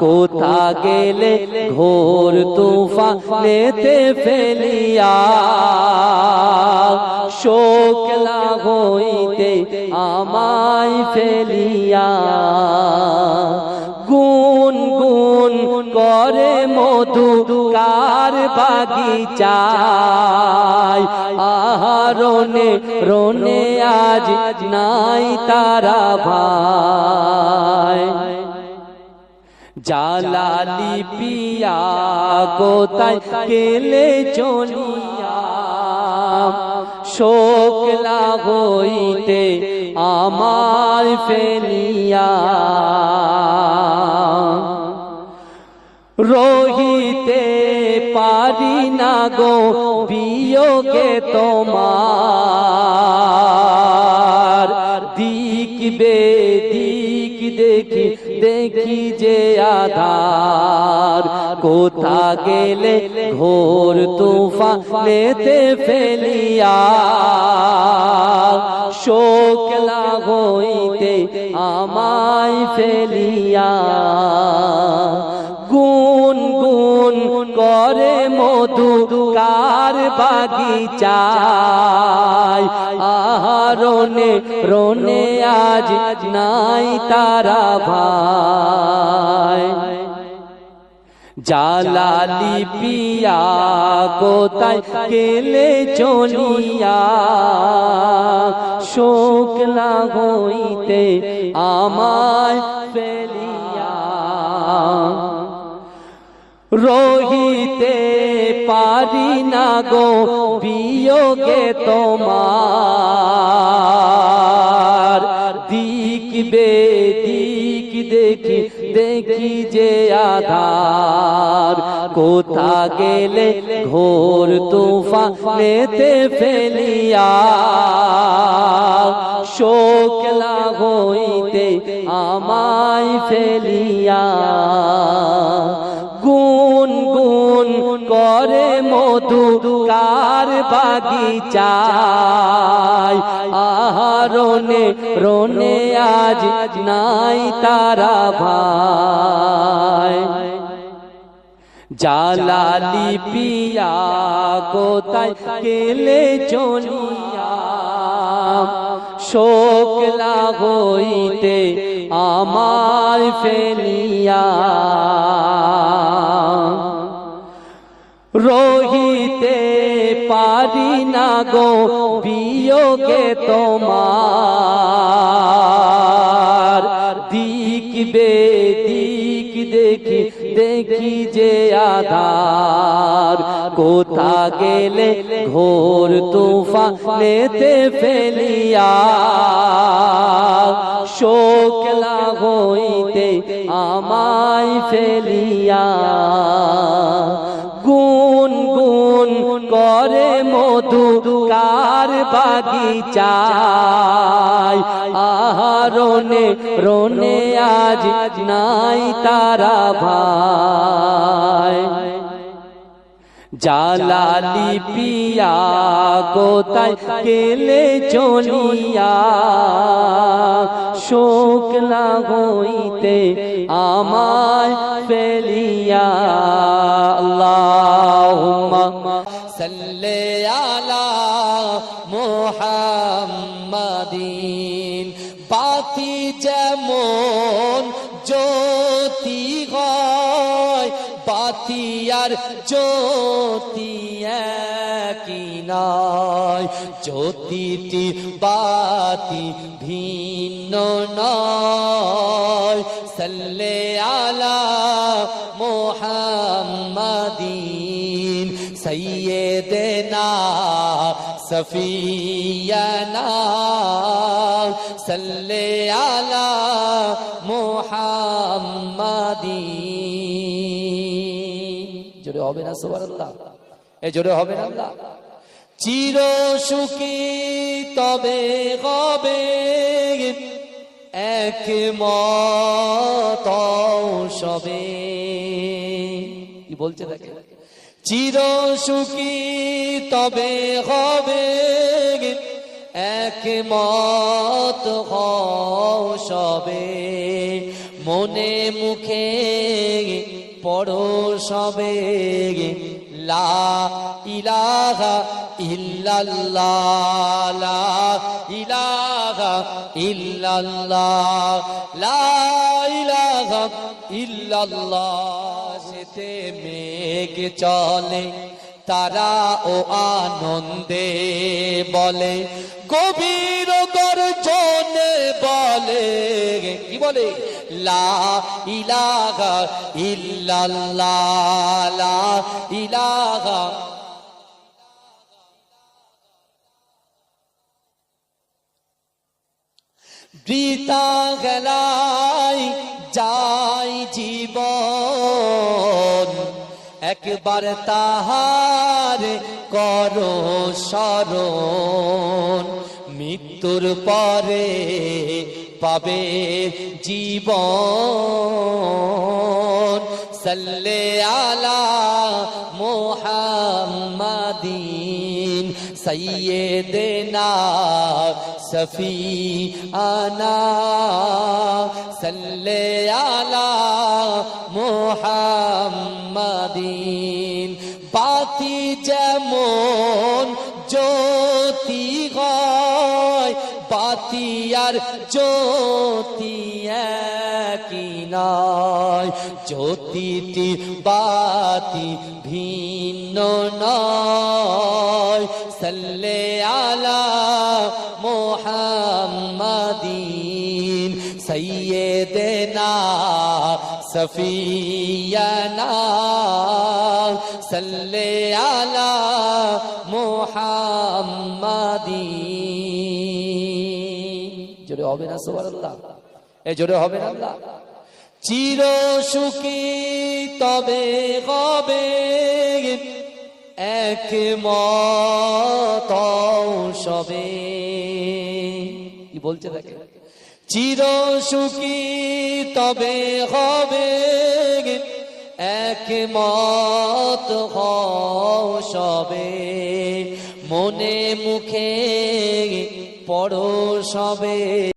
কোথা গেলে ঘোর তুফানেতে ফেলিয়া? শোকলা হইতে আমায় ফেলিয়া। গুন গুন করে মধু কার বাগিচায়? আহরণে রনে আজ নাই তারা ভাই। জালালি পিয়া কোথায় কেলে চলিয়া শোকলা হইতে আমার ফেলিয়া। রহিতে পারি না গো বিয়োগে তোমার। দিক বে দিক দেখি দেখি যে আধার। কোথা গেলে ঘোর তুফানেতে ফেলিয়া। শোকলা হইতে আমায় ফেলিয়া। গুন গুন করে মধু কার বাগিচায় আহরণে, রনে আজ নাই তারা ভাই। জালালি পিয়া কোথায় কেলে চলিয়া? শোকলা হইতে আমায় ফেলিয়া। রহিতে পারি না গো, বিয়োগে তোমার। দিক বে, দিক দেখি দেখি যে আধার। কোথা গেলে ঘোর তুফানেতে ফেলিয়া? শোকলা হইতে আমায় ফেলিয়া? গুন গুন করে মধু কার বাগিচায়। আহরণে রনে আজ নাই তারা ভাই। জালালি পিয়া কোথায় কেলে চলিয়া। শোকলা হইতে আমার ফেলিয়া। রহিতে পারি না গো বিয়োগে তোমার। দিক বে দিক দেখি দেখি যে আধার। কোথা গেলে ঘোর তুফানেতে ফেলিয়া? শোকলা হইতে আমায় ফেলিয়া? বাগিচায়। আহরণে রনে আজ নাই তারা ভাই। জালালি পিয়া কোথায় কেলে চলিয়া। শোকলা হইতে আমায় ফেলিয়া। আল্লাহুম্মা মুহাম্মাদিন। বাতি যেমন জ্যোতি হয়, বাতি আর জ্যোতি একই নয়। জ্যোতিটি বাতি ভিন্ন নয়। সাল্লে আলা মোহাম্মদিন সৈয়দনা সফিয়ানা, সাল্লে আলা মোহাম্মদিন জোরে হবে না সোবার আল্লাহ এ জোরে হবে না? চির সুখী তবে হবে এক মত সবে। কি বলছে দেখে চির সুখী তবে হবে এক মত সবে। মনে মুখে পরশবে লা ইলাহা ইল্লাল্লাহ, লা ইলাহা ইল্লাল্লাহ, লা ইলাহা ইল্লাল্লাহ। সেতে মেঘ চলে, তারা ও আনন্দে বলে, গভীর গর্জনে বলে, কি বলে? লা ইলাহা ইল্লাল্লাহ, লা ইলাহা বৃতা গেলাই যাই জীবন। একবার তাহার করো স্মরণ। মৃত্যুর পরে পাবে জীবন। সাল্লে আলা মোহাম্মদিন সৈয়দনা সফি আনা, সাল্লে আলা মোহাম্মদিন। বাতি যেমন জ্যোতি হয়, বাতি আর জ্যোতি একই নয়। জ্যোতিটি বাতি ভিন্ন নয়। সাল্লে আলা সৈয়দনা সফিয়ানা সাল্লে আলা মোহাম্মদিন জোরে হবে না, সুবহানাল্লাহ? এ জোরে হবে না, আল্লাহ? চির সুখী তবে হবে এক মত সবে। কি বলছে দেখে? চির সুখী তবে হবে একমত সবে। মনে মুখে পড়ো সবে।